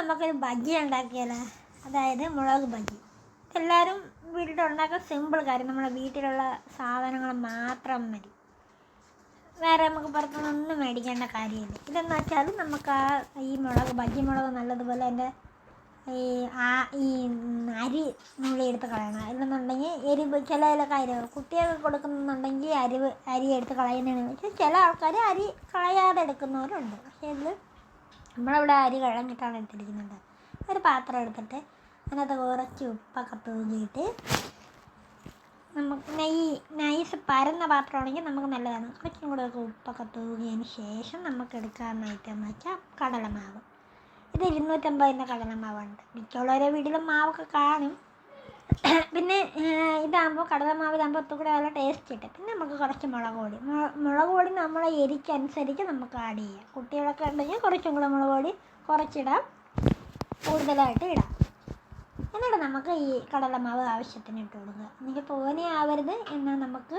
നമുക്കൊരു ബജ്ജി ഉണ്ടാക്കിയാലോ? അതായത് മുളക് ബജ്ജി. എല്ലാവരും വീട്ടിൽ വീട്ടിലുണ്ടാക്കാൻ സിമ്പിൾ കാര്യം. നമ്മുടെ വീട്ടിലുള്ള സാധനങ്ങൾ മാത്രം മതി. വേറെ നമുക്ക് പുറത്തുനിന്നൊന്നും മേടിക്കേണ്ട കാര്യമില്ല. ഇതെന്ന് വെച്ചാൽ നമുക്ക് ആ ഈ മുളക് ബജ്ജി മുളക് നല്ലതുപോലെ എന്റെ ഈ ആ ഈ അരി നുള്ളി എടുത്ത് കളയണം. അല്ലെന്നുണ്ടെങ്കിൽ എരിവ് ചിലതിലൊക്കെ ചില അരി കുട്ടികൾക്ക് കൊടുക്കുന്നുണ്ടെങ്കിൽ അരിവ് അരി എടുത്ത് കളയുന്നതെന്ന് വെച്ചാൽ ചില ആൾക്കാർ അരി കളയാതെ എടുക്കുന്നവരുണ്ട്. പക്ഷേ ഇതിൽ നമ്മളവിടെ അരി കഴഞ്ഞിട്ടാണ് എടുത്തിരിക്കുന്നത്. ഒരു പാത്രം എടുത്തിട്ട് അതിനകത്ത് കുറച്ച് ഉപ്പൊക്കെ തൂങ്ങിയിട്ട് നമുക്ക് നെയ്യ് നൈസ് പരന്ന പാത്രമാണെങ്കിൽ നമുക്ക് നല്ലതാണ്. കുറച്ചും കൂടെ ഒക്കെ ഉപ്പൊക്കെ തൂകിയതിന് ശേഷം നമുക്ക് എടുക്കാവുന്ന ഐറ്റം എന്ന് വെച്ചാൽ കടലമാവ്. ഇത് ഇരുന്നൂറ്റമ്പതിന്റെ കടലമാവുണ്ട് മിക്കുള്ളവരെ വീട്ടിലും മാവൊക്കെ കാണും. പിന്നെ ഇതാകുമ്പോൾ കടലമാവ് ഇതാകുമ്പോൾ ഒത്തു കൂടെ നല്ല ടേസ്റ്റ് കിട്ടും. പിന്നെ നമുക്ക് കുറച്ച് മുളക് പൊടി. മുളക് പൊടി നമ്മളെ എരിക്കനുസരിച്ച് നമുക്ക് ആഡ് ചെയ്യാം. കുട്ടികളൊക്കെ ഉണ്ടെങ്കിൽ കുറച്ചും കൂടെ മുളക് പൊടി കുറച്ചിടാം. കൂടുതലായിട്ട് ഇടാം. എന്നിട്ട് നമുക്ക് ഈ കടലമാവ് ആവശ്യത്തിന് ഇട്ട് കൊടുക്കുക. എനിക്ക് തോനെ ആവരുത് എന്നാൽ നമുക്ക്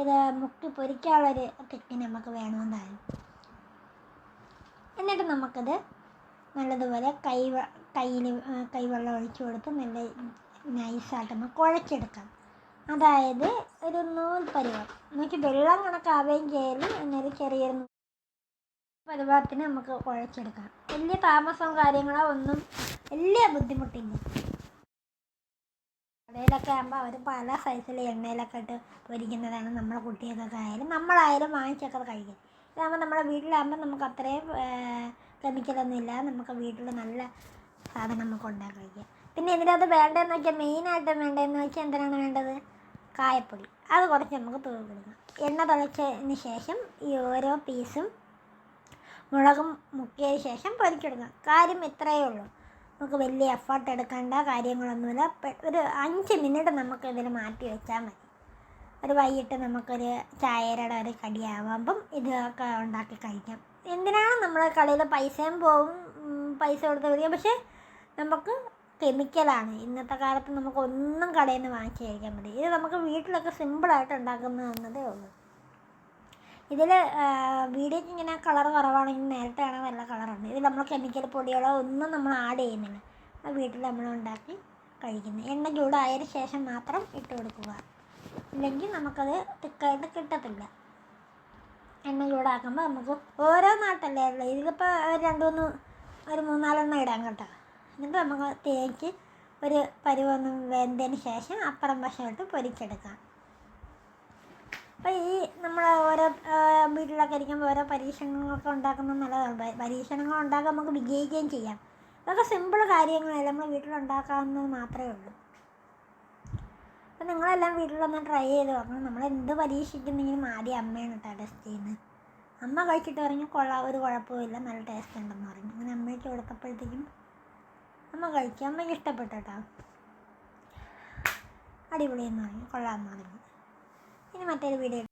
ഇത് മുക്കി പൊരിക്കാനുള്ളൊരു തെക്കിന് നമുക്ക് വേണമെന്നാണ്. എന്നിട്ട് നമുക്കത് നല്ലതുപോലെ കൈ കയ്യിൽ കൈവെള്ളം ഒഴിച്ചു കൊടുത്ത് നല്ല നൈസായിട്ടൊന്ന് കുഴച്ചെടുക്കാം. അതായത് ഒരു നൂൽ പരുവം. എന്നുവെച്ചാൽ വെള്ളം കണക്കാവുകയും ചെയ്യലും എന്നൊരു ചെറിയൊരു പരുവത്തിന് നമുക്ക് കുഴച്ചെടുക്കാം. വലിയ താമസവും കാര്യങ്ങളോ ഒന്നും വലിയ ബുദ്ധിമുട്ടില്ല. കടയിലൊക്കെ ആകുമ്പോൾ അവർ പല സൈസിൽ എണ്ണയിലൊക്കെ ഇട്ട് പൊരിക്കുന്നതാണ് നമ്മളെ കുട്ടികൾക്കൊക്കെ ആയാലും നമ്മളായാലും വാങ്ങിച്ചൊക്കെ കഴിക്കും. ഇതാകുമ്പോൾ നമ്മുടെ വീട്ടിലാകുമ്പോൾ നമുക്ക് അത്രയും കെമിക്കലൊന്നും നമുക്ക് വീട്ടിൽ നല്ല സാധനം നമുക്ക് ഉണ്ടാക്കി കഴിക്കാം. പിന്നെ ഇതിനകത്ത് വേണ്ടതെന്ന് വെച്ചാൽ മെയിനായിട്ട് വേണ്ടതെന്ന് വെച്ചാൽ എന്തിനാണ് വേണ്ടത്? കായപ്പൊടി. അത് കുറച്ച് നമുക്ക് കൊടുക്കാം. എണ്ണ തിളച്ചതിന് ശേഷം ഈ ഓരോ പീസും മുളകും മുക്കിയതിന് ശേഷം പൊരിച്ചെടുക്കാം കാര്യം ഇത്രയേ ഉള്ളൂ. നമുക്ക് വലിയ എഫേർട്ട് എടുക്കേണ്ട കാര്യങ്ങളൊന്നുമില്ല. ഒരു അഞ്ച് മിനിറ്റ് നമുക്ക് ഇതിൽ മാറ്റി വെച്ചാൽ മതി. ഒരു വൈകിട്ട് നമുക്കൊരു ചായയുടെ ഒരു കടിയാവുമ്പം ഇതൊക്കെ ഉണ്ടാക്കി കഴിക്കാം. എന്തിനാണ് നമ്മൾ കടയിൽ പൈസയും പോവും പൈസ കൊടുത്ത് വരിക പക്ഷേ നമുക്ക് കെമിക്കലാണ്. ഇന്നത്തെ കാലത്ത് നമുക്ക് ഒന്നും കടയിൽ നിന്ന് വാങ്ങിച്ച് കഴിക്കാൻ പറ്റും ഇത് നമുക്ക് വീട്ടിലൊക്കെ സിമ്പിളായിട്ട് ഉണ്ടാക്കുന്നതേ ഉള്ളൂ. ഇതിൽ വീഡിയോയ്ക്ക് ഇങ്ങനെ കളർ കുറവാണെങ്കിൽ നേരത്തെ ആണ് നല്ല കളറുണ്ട് ഇതിൽ നമ്മൾ കെമിക്കൽ പൊടികളോ ഒന്നും നമ്മൾ ആഡ് ചെയ്യുന്നില്ല. വീട്ടിൽ നമ്മൾ ഉണ്ടാക്കി കഴിക്കുന്നത് എണ്ണ ചൂടായതിന് ശേഷം മാത്രം ഇട്ട് കൊടുക്കുക. ഇല്ലെങ്കിൽ നമുക്കത് തിക്കായിട്ട് കിട്ടത്തില്ല. എണ്ണ ചൂടാക്കുമ്പോൾ നമുക്ക് ഓരോ നാട്ടല്ലേ ഉള്ളൂ. ഇതിലിപ്പോൾ രണ്ട് മൂന്ന് ഒരു മൂന്നാലെണ്ണം ഇടാൻ കേട്ടോ. എന്നിട്ട് നമുക്ക് തേച്ച് ഒരു പരുവൊന്നും വെന്തതിന് ശേഷം അപ്പുറം വശമായിട്ട് പൊരിച്ചെടുക്കാം. അപ്പോൾ ഈ നമ്മൾ ഓരോ വീട്ടിലൊക്കെ ഇരിക്കുമ്പോൾ ഓരോ പരീക്ഷണങ്ങളൊക്കെ ഉണ്ടാക്കുന്നത് നല്ലതാണ്. പരീക്ഷണങ്ങൾ ഉണ്ടാക്കാൻ നമുക്ക് വിജയിക്കുകയും ചെയ്യാം. ഇതൊക്കെ സിമ്പിൾ കാര്യങ്ങളല്ല നമ്മൾ വീട്ടിലുണ്ടാക്കാവുന്നത് മാത്രമേ ഉള്ളൂ. അപ്പോൾ നിങ്ങളെല്ലാം വീട്ടിലൊന്ന് ട്രൈ ചെയ്ത് നോക്കണം. നമ്മൾ എന്ത് പരീക്ഷിക്കുന്നെങ്കിലും ആദ്യം അമ്മയാണ് കേട്ടോ ടെസ്റ്റ് ചെയ്യുന്നത് അമ്മ കഴിച്ചിട്ട് പറഞ്ഞു കൊള്ളാം ഒരു കുഴപ്പമില്ല നല്ല ടേസ്റ്റ് ഉണ്ടെന്ന് പറഞ്ഞു. അങ്ങനെ അമ്മയ്ക്ക് കൊടുത്തപ്പോഴത്തേക്കും അമ്മ കഴിക്കാൻ അമ്മയ്ക്ക് ഇഷ്ടപ്പെട്ടു അടിപൊളിയെന്ന് പറഞ്ഞു. കൊള്ളാമെന്ന് പറഞ്ഞു. ഇനി മറ്റൊരു വീഡിയോ